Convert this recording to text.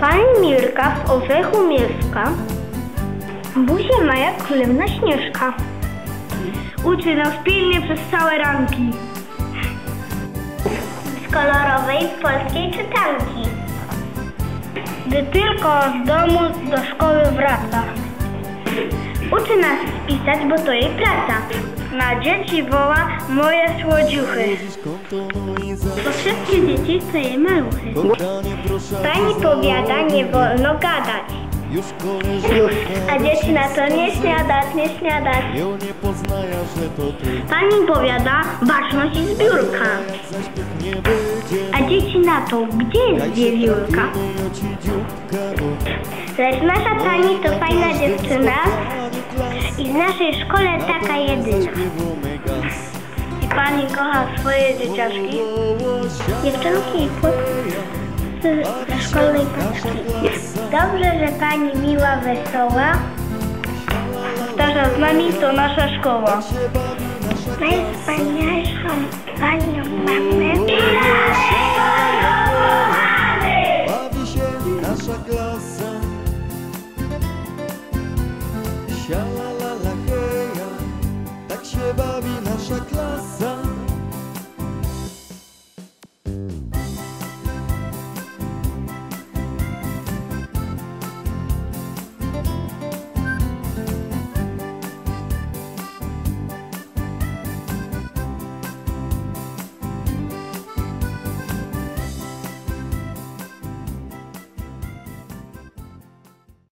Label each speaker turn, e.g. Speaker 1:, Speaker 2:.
Speaker 1: Pani Mirka w orzechu mieszka. Buzię ma jak królewna Śnieżka. Uczy nas pilnie przez całe ranki. Z kolorowej polskiej czytanki. Gdy tylko z domu do szkoły wraca. Uczy nas pisać, bo to jej praca. Na dzieci woła moje słodziuchy. Bo wszystkie dzieci to jej maluchy. Pani powiada, nie wolno gadać.
Speaker 2: Już.
Speaker 1: A dzieci na to nie śniadać, nie śniadać. Pani powiada, baczność i zbiórka. A dzieci na to, gdzie jest wiewiórka? Lecz nasza pani to fajna dziewczyna i w naszej szkole taka jedyna. I pani kocha swoje dzieciaczki? Dziewczynki i chłopcy ze szkolnej paczki. Dobrze, że pani miła, wesoła. Powtarza z nami to nasza szkoła. Najwspanialszą panią mamy. Bawi się nasza klasa. Shalala